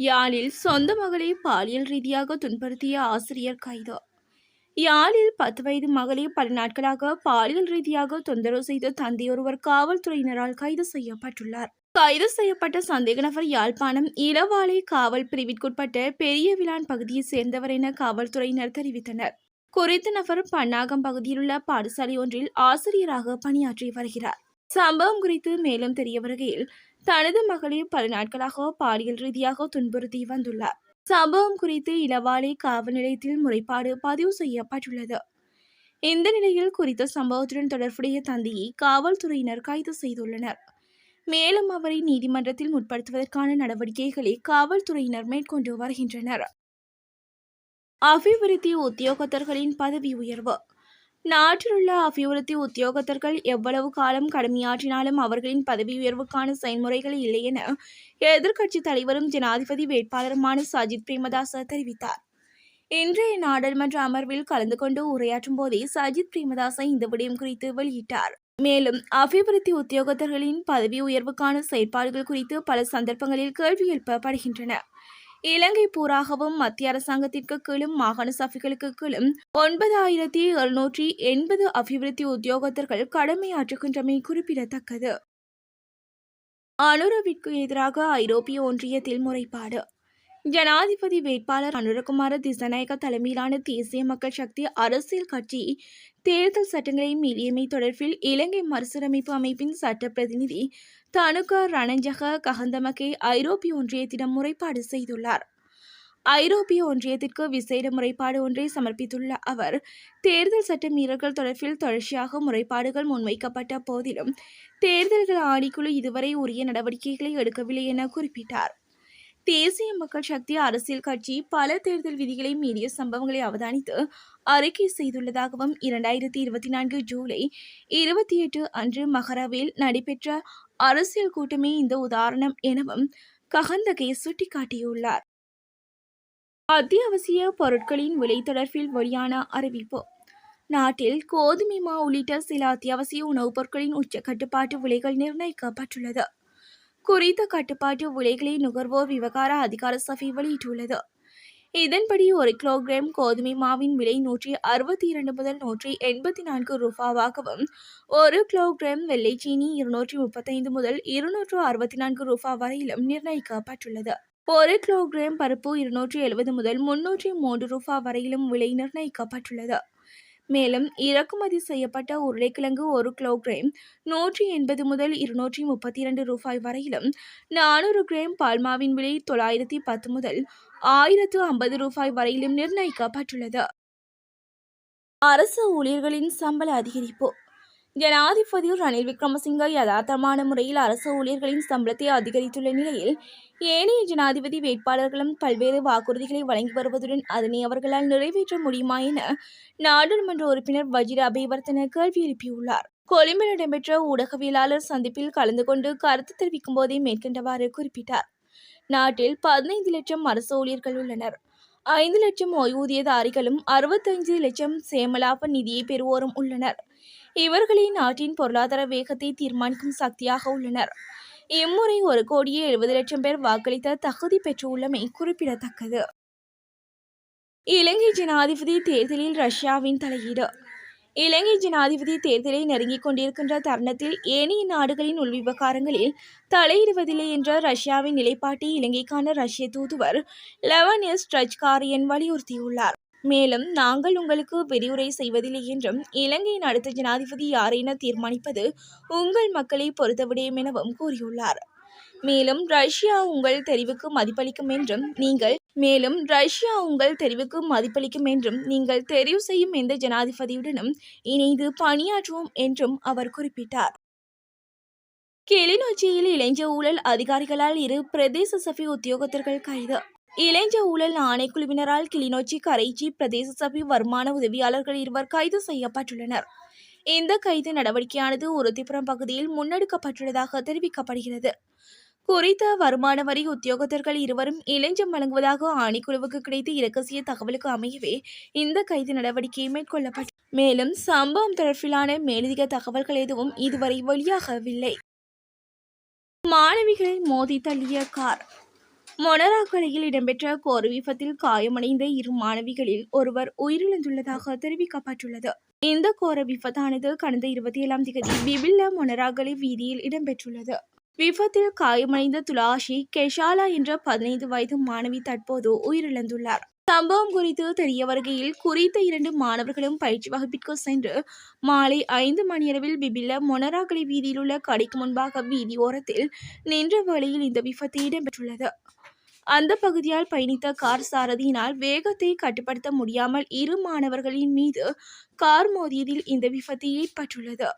யாழில் சொந்த மகளை பாலியல் ரீதியாக துன்படுத்திய ஆசிரியர் கைது. யாழில் பத்து வயது மகளை பல நாட்களாக பாலியல் ரீதியாக தொந்தரவு செய்த தந்தையொருவர் காவல்துறையினரால் கைது செய்யப்பட்டுள்ளார். கைது செய்யப்பட்ட சந்தேக நபர் யாழ்ப்பாணம் இளவாலை காவல் பிரிவிற்குட்பட்ட பெரிய விழான் பகுதியைச் சேர்ந்தவர் என காவல்துறையினர் தெரிவித்தனர். குறித்த நபர் பன்னாகம் பகுதியில் உள்ள பாடசாலை ஒன்றில் ஆசிரியராக பணியாற்றி வருகிறார். சம்பவம் குறித்து மேலும் தெரிய வருகையில் தனது மகளை பல நாட்களாக பாலியல் ரீதியாக துன்புறுத்தி வந்துள்ளார். சம்பவம் குறித்து இளவாலை காவல் நிலையத்தில் முறைப்பாடு பதிவு செய்யப்பட்டுள்ளது. இந்த நிலையில் குறித்த சம்பவத்துடன் தொடர்புடைய தந்தையை காவல்துறையினர் கைது செய்துள்ளனர். மேலும் அவரை நீதிமன்றத்தில் முற்படுத்துவதற்கான நடவடிக்கைகளை காவல்துறையினர் மேற்கொண்டு வருகின்றனர். அபிவிருத்தி உத்தியோகத்தர்களின் பதவி உயர்வு நாட்டிலுள்ள அபிவிருத்தி உத்தியோகத்தர்கள் எவ்வளவு காலம் கடமையாற்றினாலும் அவர்களின் பதவி உயர்வுக்கான செயல்முறைகள் இல்லை என எதிர்க்கட்சித் தலைவரும் ஜனாதிபதி வேட்பாளருமான சஜித் பிரேமதாச தெரிவித்தார். இன்றைய நாடாளுமன்ற அமர்வில் கலந்து கொண்டு உரையாற்றும் போதே சஜித் பிரேமதாச இந்த விடயம் குறித்து வெளியிட்டார். மேலும் அபிவிருத்தி உத்தியோகத்தர்களின் பதவி உயர்வுக்கான செயற்பாடுகள் குறித்து பல சந்தர்ப்பங்களில் கேள்வி எழுப்பப்படுகின்றன. இலங்கை பூராகவும் மத்திய அரசாங்கத்திற்கு கீழும் மாகாண சபைகளுக்கு கீழும் ஒன்பதாயிரத்தி எழுநூற்றி எண்பது அபிவிருத்தி உத்தியோகத்தர்கள் கடமையாற்றுகின்றமை குறிப்பிடத்தக்கது. அனுரவிற்கு எதிராக ஐரோப்பிய ஒன்றியத்தில் முறைப்பாடு. ஜனாதிபதி வேட்பாளர் அனுரகுமார திசநாயக தலைமையிலான தேசிய மக்கள் சக்தி அரசியல் கட்சி தேர்தல் சட்டங்களை மீறியமை தொடர்பில் இலங்கை மறுசீரமைப்பு அமைப்பின் சட்ட பிரதிநிதி தனுகா ரணஞ்சக கஹந்தமகே ஐரோப்பிய ஒன்றியத்திடம் முறைப்பாடு செய்துள்ளார். ஐரோப்பிய ஒன்றியத்திற்கு விசேட முறைப்பாடு ஒன்றை சமர்ப்பித்துள்ள அவர் தேர்தல் சட்ட மீறல்கள் தொடர்பில் தொடர்ச்சியாக முறைப்பாடுகள் முன்வைக்கப்பட்ட போதிலும் தேர்தல்கள் ஆணைக்குழு இதுவரை உரிய நடவடிக்கைகளை எடுக்கவில்லை என குறிப்பிட்டார். தேசிய மக்கள் சக்தி அரசியல் கட்சி பல தேர்தல் விதிகளை மீறிய சம்பவங்களை அவதானித்து அறிக்கை செய்துள்ளதாகவும் இரண்டாயிரத்தி இருபத்தி நான்கு ஜூலை இருபத்தி எட்டு அன்று மகரவில் நடைபெற்ற அரசியல் கூட்டமே இந்த உதாரணம் எனவும் ககந்தகை சுட்டிக்காட்டியுள்ளார். அத்தியாவசிய பொருட்களின் விலை தொடர்பில் வெளியான அறிவிப்பு. நாட்டில் கோதுமை மா உள்ளிட்ட சில அத்தியாவசிய உணவுப் பொருட்களின் உச்ச கட்டுப்பாட்டு விலைகள் நிர்ணயிக்கப்பட்டுள்ளது. குறித்த கட்டுப்பாட்டு விலைகளை நுகர்வோர் விவகார அதிகார சபை வெளியிட்டுள்ளது. இதன்படி ஒரு கிலோகிராம் கோதுமை மாவின் விலை நூற்றி அறுபத்தி இரண்டு முதல் நூற்றி எண்பத்தி நான்கு ரூபாவாகவும் ஒரு கிலோகிராம் வெள்ளை சீனி இருநூற்றி முப்பத்தைந்து முதல் இருநூற்று அறுபத்தி நான்கு ரூபா வரையிலும் நிர்ணயிக்கப்பட்டுள்ளது. ஒரு கிலோகிராம் பருப்பு இருநூற்றி எழுபது முதல் முன்னூற்றி மூன்று ரூபா வரையிலும் விலை நிர்ணயிக்கப்பட்டுள்ளது. மேலும் இறக்குமதி செய்யப்பட்ட உருளைக்கிழங்கு ஒரு கிலோகிராம் நூற்றி எண்பது முதல் இருநூற்றி முப்பத்தி இரண்டு ரூபாய் வரையிலும் நானூறு கிராம் பால்மாவின் விலை தொள்ளாயிரத்தி பத்து முதல் ஆயிரத்து ஐம்பது ரூபாய் வரையிலும் நிர்ணயிக்கப்பட்டுள்ளது. அரசு ஊழியர்களின் சம்பள அதிகரிப்பு ஜனாதிபதி ரணில் விக்ரமசிங்க யதார்த்தமான முறையில் அரசு ஊழியர்களின் சம்பளத்தை அதிகரித்துள்ள நிலையில் ஏனைய ஜனாதிபதி வேட்பாளர்களும் பல்வேறு வாக்குறுதிகளை வழங்கி வருவதுடன் அதனை அவர்களால் நிறைவேற்ற முடியுமா என நாடாளுமன்ற உறுப்பினர் வஜிர அபிவர்த்தன கேள்வி எழுப்பியுள்ளார். கொழும்பில் இடம்பெற்ற ஊடகவியலாளர் சந்திப்பில் கலந்து கொண்டு கருத்து தெரிவிக்கும் போதே மேற்கண்டவாறு குறிப்பிட்டார். நாட்டில் பதினைந்து லட்சம் அரசு ஊழியர்கள் உள்ளனர். ஐந்து லட்சம் ஓய்வூதியதாரிகளும் அறுபத்தைந்து லட்சம் சேமலாப நிதியை பெறுவோரும் உள்ளனர். இவர்களே நாட்டின் பொருளாதார வேகத்தை தீர்மானிக்கும் சக்தியாக உள்ளனர். இம்முறை ஒரு கோடியே எழுபது லட்சம் பேர் வாக்களித்த தகுதி பெற்றுள்ளமை குறிப்பிடத்தக்கது. இலங்கை ஜனாதிபதி தேர்தலில் ரஷ்யாவின் தலையீடு. இலங்கை ஜனாதிபதி தேர்தலை நெருங்கிக் கொண்டிருக்கின்ற தருணத்தில் ஏனைய நாடுகளின் உள்விவகாரங்களில் தலையிடுவதில்லை என்ற ரஷ்யாவின் நிலைப்பாட்டை இலங்கைக்கான ரஷ்ய தூதுவர் லெவனிஸ் ட்ரஜ்காரியன் வலியுறுத்தியுள்ளார். மேலும் நாங்கள் உங்களுக்கு விரிவுரை செய்வதில்லை என்றும் இலங்கையின் அடுத்த ஜனாதிபதி யார் என தீர்மானிப்பது உங்கள் மக்களை பொறுத்த விடயம் எனவும் கூறியுள்ளார். மேலும் ரஷ்யா உங்கள் தெரிவுக்கு மதிப்பளிக்கும் என்றும் நீங்கள் மேலும் ரஷ்யா உங்கள் தெரிவுக்கு மதிப்பளிக்கும் என்றும் நீங்கள் தெரிவு செய்யும் எந்த ஜனாதிபதியுடனும் இணைந்து பணியாற்றுவோம் என்றும் அவர் குறிப்பிட்டார். கிளிநொச்சியில் இளைஞ ஊழல் அதிகாரிகளால் இரு பிரதேச சபை உத்தியோகத்தர்கள் கைது. இளைஞ ஊழல் ஆணைக்குழுவினரால் கிளிநொச்சி கரைச்சி பிரதேச சபை வருமான உதவியாளர்கள் இருவர் கைது செய்யப்பட்டுள்ளனர். இந்த கைது நடவடிக்கையானது உறுதிப்புறம் பகுதியில் முன்னெடுக்கப்பட்டுள்ளதாக தெரிவிக்கப்படுகிறது. குறித்த வருமான வரி உத்தியோகத்தர்கள் இருவரும் இளைஞம் வழங்குவதாக ஆணைக்குழுவுக்கு கிடைத்த இரகசிய தகவலுக்கு அமையவே இந்த கைது நடவடிக்கை மேற்கொள்ளப்பட்டது மேலும் சம்பவம் தொடர்பிலான மேலதிக தகவல்கள் எதுவும் இதுவரை வெளியாகவில்லை. மாணவிகளை மோதி தள்ளிய கார் மொனராக்கலையில் இடம்பெற்ற கோர விபத்தில் காயமடைந்த இரு மாணவிகளில் ஒருவர் உயிரிழந்துள்ளதாக தெரிவிக்கப்பட்டுள்ளது. இந்த கோர விபத்தானது கடந்த இருபத்தி ஏழாம் தேதி விபில்ல மொனராகலை வீதியில் இடம்பெற்றுள்ளது. விபத்தில் காயமடைந்த துலாஷி கெஷாலா என்ற பதினைந்து வயது மாணவி தற்போது உயிரிழந்துள்ளார். சம்பவம் குறித்து தெரிய வருகையில் குறித்த இரண்டு மாணவர்களும் பயிற்சி வகுப்பிற்கு சென்று மாலை ஐந்து மணியளவில் பிபில மொனராகலை வீதியில் உள்ள கடைக்கு முன்பாக வீதி ஓரத்தில் நின்ற வேளையில் இந்த விபத்து இடம்பெற்றுள்ளது. அந்த பகுதியால் பயணித்த கார் சாரதியினால் வேகத்தை கட்டுப்படுத்த முடியாமல் இரு மாணவர்களின் மீது கார் மோதியதில் இந்த விபத்து ஏற்பட்டுள்ளது.